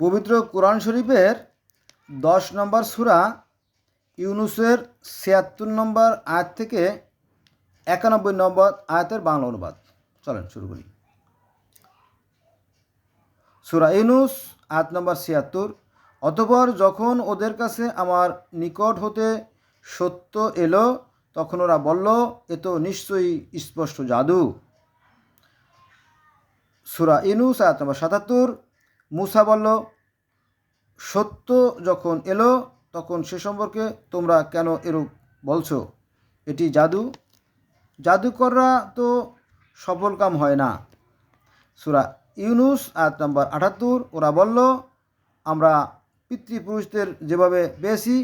পবিত্র কোরআন শরীফের দশ নম্বর সুরা ইউনুসের ছিয়াত্তর নম্বর আয়াত থেকে একানব্বই নম্বর আয়াতের বাংলা অনুবাদ। চলেন, শুরু করি। সুরা ইউনুস, আয়াত নম্বর ছিয়াত্তর, অতপর যখন ওদের কাছে আমার নিকট হতে সত্য এলো, তখন ওরা বলল, এ তো নিশ্চয়ই স্পষ্ট জাদু। সুরা ইনুস আয়াত নম্বর সাতাত্তর মুসা বলল, সত্য যখন এলো, তখন সে সম্পর্কে তোমরা কেন এরূপ বলছো? এটি জাদু। জাদুকররা তো সফল কাম হয় না। সুরা ইউনুস, আয়াত নম্বর আটাত্তর, ওরা বলল, আমরা পিতৃপুরুষদের যেভাবে পেয়েছি,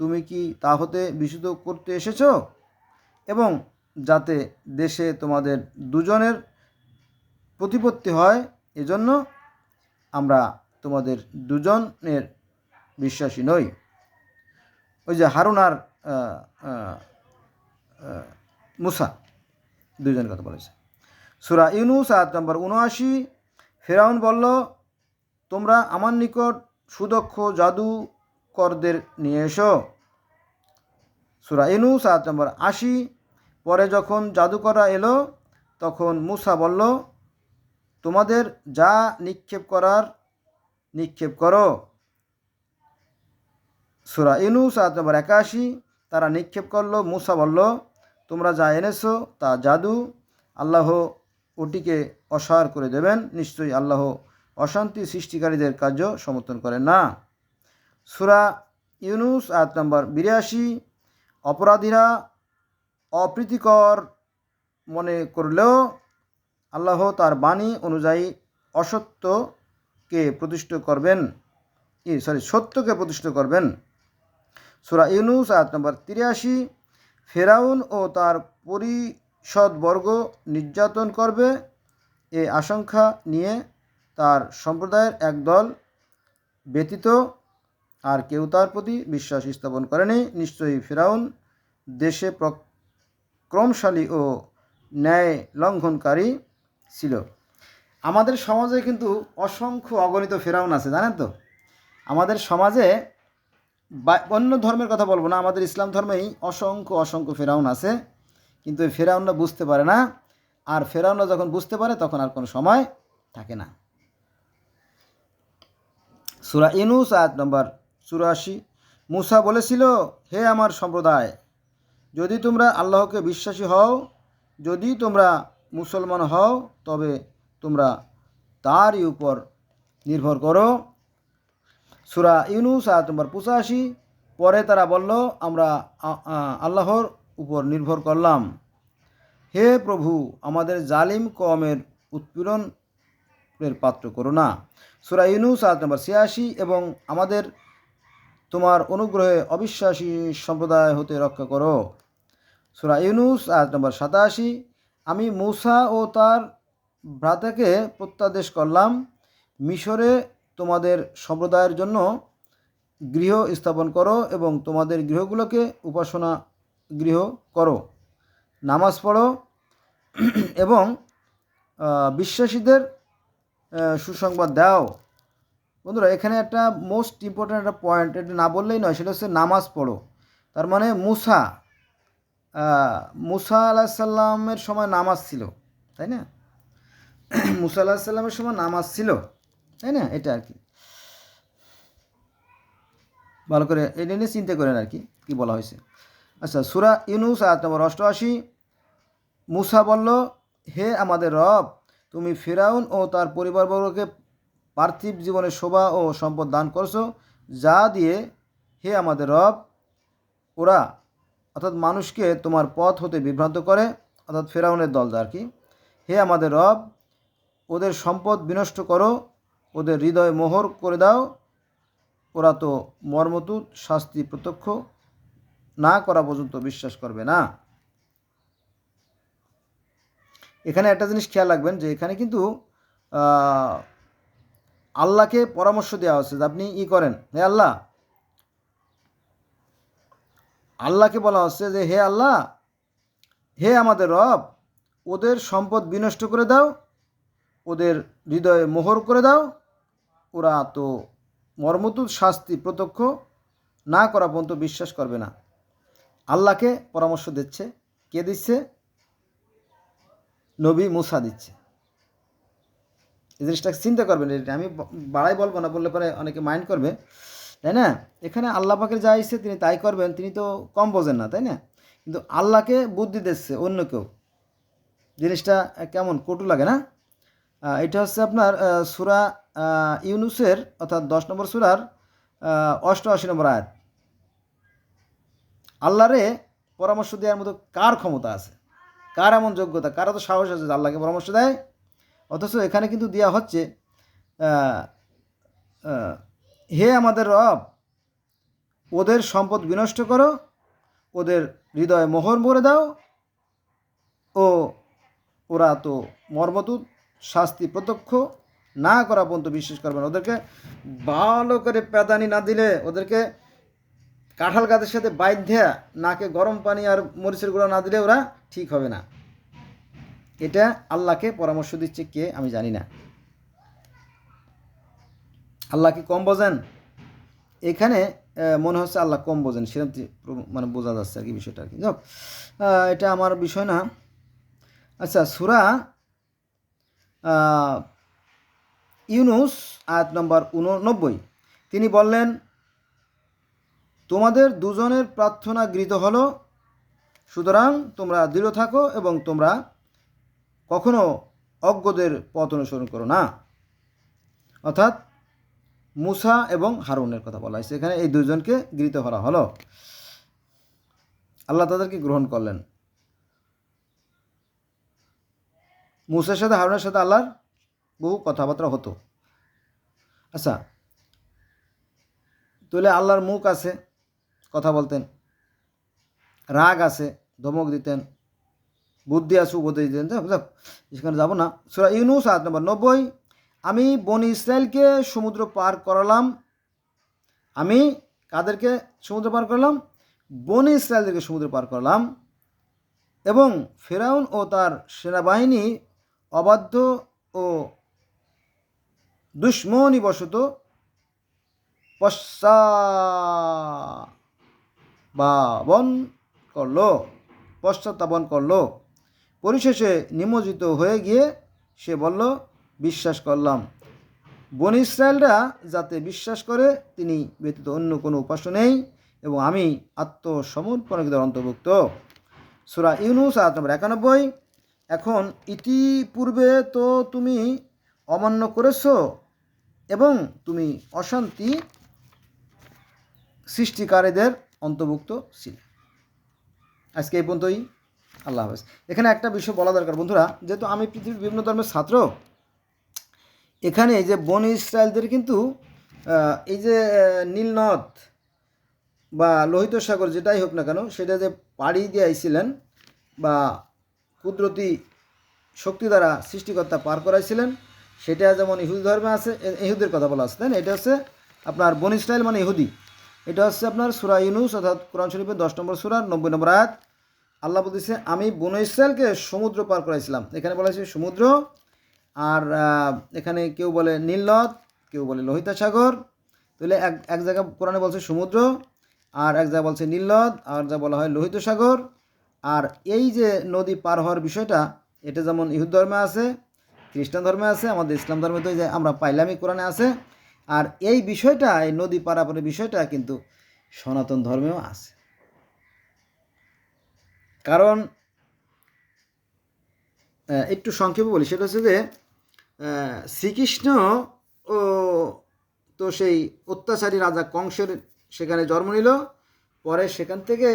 তুমি কি তা হতে বিশুদ্ধ করতে এসেছ? এবং যাতে দেশে তোমাদের দুজনের প্রতিপত্তি হয়, এজন্য আমরা তোমাদের দুজনের বিশ্বাসী নই। ওই যে হারুন আর মুসা দুজন কথা বলেছে। সুরা ইউনুস, আয়াত নম্বর উনআশি, ফেরাউন বলল, তোমরা আমার নিকট সুদক্ষ জাদুকরদের নিয়ে এসো। সুরা ইউনুস, আয়াত নম্বর আশি, পরে যখন জাদুকররা এলো, তখন মুসা বলল তোমাদের যা নিক্ষেপ করার, নিক্ষেপ করো। সুরা ইউনুস, আয়াত নম্বর একাশি, তারা নিক্ষেপ করল, মুসা বলল, তোমরা যা এনেছো তা জাদু। আল্লাহ ওটিকে অসার করে দেবেন। নিশ্চয়ই আল্লাহ অশান্তি সৃষ্টিকারীদের কার্য সমর্থন করেন না। সুরা ইউনুস, আয়াত নম্বর বিরাশি, অপরাধীরা অপ্রীতিকর মনে করলেও আল্লাহ তার বাণী অনুযায়ী অসত্যকে প্রতিষ্ঠিত করবেন। ই সরি সত্যকে প্রতিষ্ঠিত করবেন। সুরা ইউনুস, আয়াত নম্বর তিরাশি, ফেরাউন ও তার পরিষদবর্গ নির্যাতন করবে। এ আশঙ্কা নিয়ে তার সম্প্রদায়ের একদল ব্যতীত আর কেউ তার প্রতি বিশ্বাস স্থাপন করেনি। নিশ্চয়ই ফেরাউন দেশে প্রক্রমশালী ও ন্যায় লঙ্ঘনকারী ছিল। আমাদের সমাজে কিন্তু অসংখ্য অগণিত ফেরাউন আছে, জানেন তো? আমাদের সমাজে বা, অন্য ধর্মের কথা বলব না, আমাদের ইসলাম ধর্মেই অসংখ্য অসংখ্য ফেরাউন আছে। কিন্তু এই ফেরাউনরা বুঝতে পারে না, আর ফেরাউনরা যখন বুঝতে পারে, তখন আর কোনো সময় থাকে না। সুরা ইনুস, আয়াত নম্বর চুরাশি। মুসা বলেছিল, হে আমার সম্প্রদায়, যদি তোমরা আল্লাহকে বিশ্বাসী হও, যদি তোমরা মুসলমান হও, তবে তোমরা তারই উপর নির্ভর করো। সুরা ইউনুস, আয়াত নম্বর পঁচাশি, পরে তারা বলল, আমরা আল্লাহর উপর নির্ভর করলাম। হে প্রভু, আমাদের জালিম কমের উৎপীড়নের পাত্র করো না। সুরা ইউনুস, আয়াত নম্বর ছিয়াশি, এবং আমাদের তোমার অনুগ্রহে অবিশ্বাসী সম্প্রদায় হতে রক্ষা করো। সুরা ইউনুস, আয়াত নম্বর সাতাশি আমি মূসা ও তার ভ্রাতাকে প্রত্যাদেশ করলাম। মিশরে তোমাদের সম্প্রদায়ের জন্য গৃহ স্থাপন করো এবং তোমাদের গৃহগুলোকে উপাসনা গৃহ করো। নামাজ পড়ো এবং বিশ্বাসীদের সুসংবাদ দাও। বন্ধুরা, এখানে একটা মোস্ট ইম্পর্ট্যান্ট একটা পয়েন্ট এটা না বললেই নয়, সেটা হচ্ছে নামাজ পড়ো। তার মানে মুসা মুসা আলাহ সাল্লামের সময় নামাজ ছিল, তাই না? মুসা আল্লাহ সাল্লামের সময় নামাজ ছিল, তাই না? এটা আর কি। ভালো করে এটা নিয়ে চিন্তা করেন আর কি, কী বলা হয়েছে। আচ্ছা সুরা ইউনুস, আয়াত নম্বর অষ্টআশি। মুসা বলল, হে আমাদের রব, তুমি ফেরাউন ও তার পরিবারবর্গকে পার্থিব জীবনের শোভা ও সম্পদ দান করছ, যা দিয়ে হে আমাদের রব, ওরা অর্থাৎ মানুষকে তোমার পথ হতে বিভ্রান্ত করে, অর্থাৎ ফেরাউনের দল আর কি? হে আমাদের রব, ওদের সম্পদ বিনষ্ট করো, ওদের হৃদয় মোহর করে দাও, ওরা তো মর্মতুদ শাস্তি প্রত্যক্ষ, না করা পর্যন্ত বিশ্বাস করবে না। এখানে একটা জিনিস খেয়াল রাখবেন যে এখানে কিন্তু আল্লাহকে পরামর্শ দেওয়া হচ্ছে যে আপনি ই করেন। হে আল্লাহ আল্লাহকে বলা হচ্ছে যে, হে আল্লাহ, হে আমাদের রব, ওদের সম্পদ বিনষ্ট করে দাও, ওদের হৃদয়ে মোহর করে দাও, ওরা তো মর্মতুদ শাস্তি প্রত্যক্ষ না করা পর্যন্ত বিশ্বাস করবে না। আল্লাহকে পরামর্শ দিচ্ছে। কে দিচ্ছে? নবী মুসা দিচ্ছে। এই জিনিসটা চিন্তা করবেন, আমি বাড়াই বলব না, বললে পরে অনেকে মাইন্ড করবে। তাই না? এখানে আল্লাহ পাকের যা ইচ্ছে তিনি তাই করবেন, তিনি তো কম বোঝেন না, তাই না? কিন্তু আল্লাহকে বুদ্ধি দিচ্ছে অন্য কেউ। জিনিসটা কেমন কটু লাগে না? এটা হচ্ছে আপনার সুরা ইউনুসের, অর্থাৎ দশ নম্বর সুরার অষ্টআশি নম্বর আয়াত। আল্লাহরে পরামর্শ দেওয়ার মতো কার ক্ষমতা আছে? কার এমন যোগ্যতা? কার তো সাহস আছে আল্লাহকে পরামর্শ দেয়? অথচ এখানে কিন্তু দেওয়া হচ্ছে হে আমাদের রব, ওদের সম্পদ বিনষ্ট করো, ওদের হৃদয়ে মোহর ভরে দাও, ও ওরা তো মর্মতুদ শাস্তি প্রত্যক্ষ না করা পর্যন্ত বিশ্বাস করবে না। ওদেরকে ভালো করে প্যাদানি না দিলে, ওদেরকে কাঁঠাল গাছের সাথে বাইধ্যা নাকে গরম পানি আর মরিচের গুঁড়ো না দিলে ওরা ঠিক হবে না। এটা আল্লাহকে পরামর্শ দিচ্ছে কে আমি জানি না। আল্লাহ কি কম বোঝেন? এখানে মনে হচ্ছে আল্লাহ কম বোঝেন সেরকম মানে বোঝা যাচ্ছে আর কি বিষয়টা আর কি। যাক এটা আমার বিষয় না। আচ্ছা সুরা ইউনুস, আয়াত নম্বর উননব্বই, তিনি বললেন, তোমাদের দুজনের প্রার্থনা গৃহীত হলো, সুতরাং তোমরা দৃঢ় থাকো এবং তোমরা কখনো অজ্ঞদের পথ অনুসরণ করো না। অর্থাৎ মুসা এবং হারুনের কথা বলা হয়েছে। এখানে এই দুজনকে গৃহীত করা হলো। আল্লাহ তাদেরকে গ্রহণ করলেন। মুসার সাথে হারুনের সাথে আল্লাহর বহু কথাবার্তা হতো। আচ্ছা তাহলে আল্লাহর মুখ আছে, কথা বলতেন। রাগ আছে, ধমক দিতেন। বুদ্ধি আছে, উপদেশ দিতেন। সেখানে যাব না। সুরা ইউনুস আট নম্বর নব্বই। আমি বনি ইসরায়েলকে সমুদ্র পার করালাম। আমি কাদেরকে সমুদ্র পার করলাম? বনি ইসরায়েলদেরকে সমুদ্র পার করলাম। এবং ফেরাউন ও তার সেনাবাহিনী অবাধ্য ও দুশ্মনীবশত পশ্চাবাবন করল পশ্চাত্তাপন করল। পরিশেষে নিমজ্জিত হয়ে গিয়ে সে বলল বিশ্বাস করলাম। বন ইসরায়েলরা যাতে বিশ্বাস করে, তিনি ব্যতীত অন্য কোনো উপাস্য নেই এবং আমি আত্মসমর্পণকদের অন্তর্ভুক্ত। সুরা ইউনুস, আয়াত নম্বর একানব্বই, এখন ইতিপূর্বে তো তুমি অমান্য করেছ এবং তুমি অশান্তি সৃষ্টিকারীদের অন্তর্ভুক্ত ছিল। আজকে এই পর্যন্তই। আল্লাহ হাফেজ। এখানে একটা বিষয় বলা দরকার। বন্ধুরা, যেহেতু আমি পৃথিবীর বিভিন্ন ধর্মের ছাত্র এখানে যে বন ইসরায়েলদের কিন্তু এই যে নীলনদ বা লোহিত সাগর যেটাই হোক না কেন, সেটা যে পাড়ি দিয়ে আইছিলেন বা কুদরতি শক্তি দ্বারা সৃষ্টিকর্তা পার করাইছিলেন, সেটা যেমন ইহুদি ধর্মে আছে ইহুদের কথা বলা আছে, তাই এটা হচ্ছে আপনার বন ইসরায়েল মানে ইহুদি। এটা হচ্ছে আপনার সুরা ইউনুস, অর্থাৎ কোরআন শরীফের দশ নম্বর সুরা, নব্বই নম্বর আয়াত। আল্লাহ বলতেছে, আমি বন ইসরায়েলকে সমুদ্র পার করাইছিলাম। এখানে বলা হয়েছে সমুদ্র আর এখানে কেউ বলে নীলনদ কেউ বলে লোহিতা সাগর। তাহলে এক এক জায়গায় কোরআনে বলছে সমুদ্র, আর এক জায়গায় বলছে নীলনদ আর যা বলা হয় লোহিত সাগর। আর এই যে নদী পার হওয়ার বিষয়টা, এটা যেমন ইহুদ ধর্মে আছে, খ্রিস্টান ধর্মে আছে, আমাদের ইসলাম ধর্মে তো যে আমরা পাইলামই কোরআনে আছে। আর এই বিষয়টা, এই নদী পারাপারের বিষয়টা কিন্তু সনাতন ধর্মেও আছে। কারণ একটু সংক্ষেপে বলি, সেটা হচ্ছে যে শ্রীকৃষ্ণ ও তো সেই অত্যাচারী রাজা কংসের সেখানে জন্ম নিল। পরে সেখান থেকে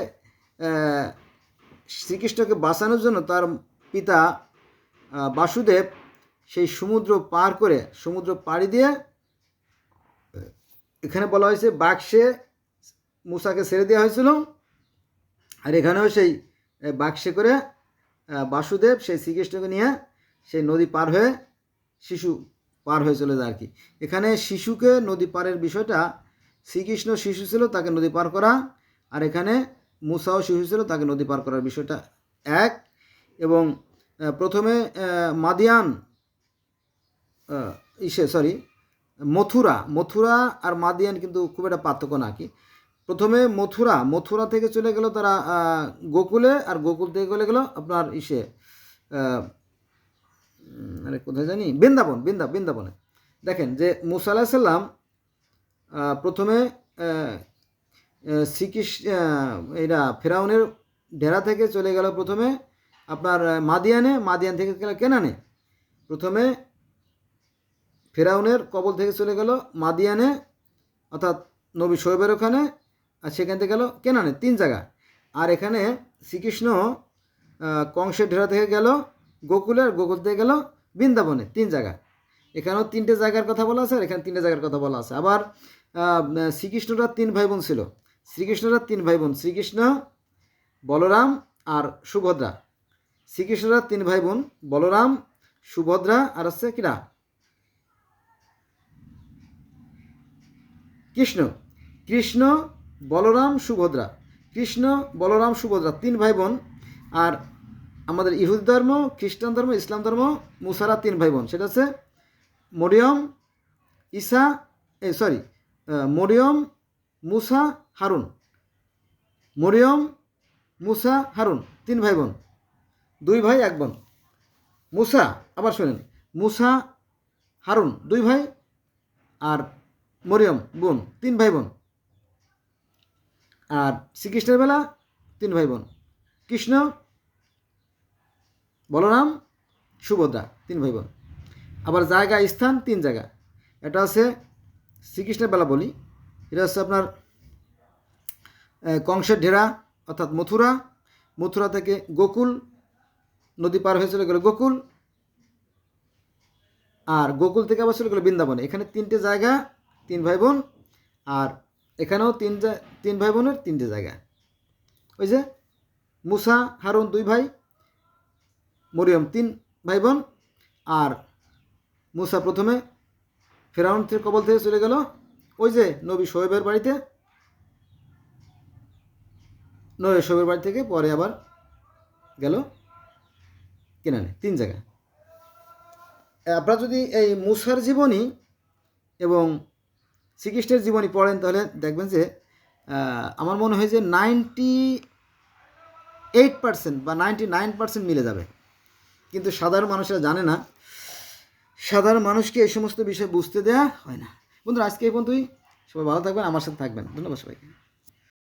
শ্রীকৃষ্ণকে বাঁচানোর জন্য তার পিতা বাসুদেব সেই সমুদ্র পার করে, সমুদ্র পাড়ি দিয়ে এখানে বলা হয়েছে বাক্সে মুসাকে ছেড়ে দেওয়া হয়েছিল। আর এখানেও সেই বাক্সে করে বাসুদেব সেই শ্রীকৃষ্ণকে নিয়ে সেই নদী পার হয়ে শিশু পার হয়ে চলে যায় আর কি। এখানে শিশুকে নদী পারের বিষয়টা, শ্রীকৃষ্ণ শিশু ছিল, তাকে নদী পার করা, আর এখানে মুসাও শিশু ছিল, তাকে নদী পার করার বিষয়টা এক। এবং প্রথমে মাদিয়ান ইসে সরি মথুরা মথুরা আর মাদিয়ান কিন্তু খুব একটা পার্থক্য না কি। প্রথমে মথুরা মথুরা থেকে চলে গেল তারা গোকুলে, আর গোকুল থেকে চলে গেল আপনার ইসে আরে কোথায় জানি? বৃন্দাবন, বৃন্দা, বৃন্দাবনে। দেখেন যে মুসা সাল্লাম প্রথমে শ্রীকৃষ্ণ এরা ফেরাউনের ডেরা থেকে চলে গেল প্রথমে, আপনার মাদিয়ানে, মাদিয়ান থেকে গেল কেনানে। প্রথমে ফেরাউনের কবল থেকে চলে গেল মাদিয়ানে, অর্থাৎ নবী শোয়েবের ওখানে, আর সেখান থেকে গেল কেনানে, তিন জায়গা। আর এখানে শ্রীকৃষ্ণ কংসের ঢেরা থেকে গেল গোকুলে আর গোকুল থেকে গেল বৃন্দাবনে, তিন জায়গা এখানেও তিনটে জায়গার কথা বলা আছে আর এখানে তিনটে জায়গার কথা বলা আছে। আবার শ্রীকৃষ্ণরা তিন ভাই বোন ছিল। শ্রীকৃষ্ণরা তিন ভাই বোন শ্রীকৃষ্ণ, বলরাম আর সুভদ্রা। শ্রীকৃষ্ণরা তিন ভাই বোন বলরাম, সুভদ্রা আর হচ্ছে কিরা কৃষ্ণ। কৃষ্ণ, বলরাম, সুভদ্রা। কৃষ্ণ, বলরাম, সুভদ্রা, তিন ভাই বোন আর আমাদের ইহুদ ধর্ম, খ্রিস্টান ধর্ম, ইসলাম ধর্ম, মুসারা তিন ভাই বোন সেটা হচ্ছে মরিয়ম, ঈসা এই sorry Maryam, Musa, Harun. Maryam, Musa, Harun, তিন ভাই বোন দুই ভাই, এক বোন। মুসা, আবার শোনেন, মুসা, হারুন, দুই ভাই আর মরিয়ম, বোন, তিন ভাই বোন আর শ্রীকৃষ্ণের বেলা তিন ভাই বোন কৃষ্ণ বলরাম সুভদ্রা, তিন ভাই বোন। আবার জায়গা, স্থান, তিন জায়গা। এটা আছে শ্রীকৃষ্ণের বেলা বলি। এটা হচ্ছে আপনার কংসের ঢেরা, অর্থাৎ মথুরা। মথুরা থেকে গোকুল, নদী পার হয়ে চলে গেল গোকুল। আর গোকুল থেকে আবার চলে গেলো বৃন্দাবনে। এখানে তিনটে জায়গা, তিন ভাই বোন। আর এখানেও তিন তিন ভাই বোনের তিনটে জায়গা। ওই যে মুসা, হারুন দুই ভাই। মরিয়ম তিন ভাই বোন আর মুসা প্রথমে ফেরাউন থেকে কবল থেকে চলে গেল। ওই যে নবী শোয়েবের বাড়িতে। নবী শোয়েবের বাড়ি থেকে পরে আবার গেল কেনানে তিন জায়গা আপনারা যদি এই মুসার জীবনী এবং শ্রীকৃষ্ণের জীবনী পড়েন, তাহলে দেখবেন যে আমার মনে হয় যে নাইনটি এইট পার্সেন্ট বা নাইনটি নাইন পার্সেন্ট মিলে যাবে। কিন্তু সাধারণ মানুষরা জানে না। সাধারণ মানুষকে এই সমস্ত বিষয় বুঝতে দেওয়া হয় না। বন্ধুরা, আজকে এই পর্যন্তই। সবাই ভালো থাকবেন, আমার সাথে থাকবেন। ধন্যবাদ সবাইকে।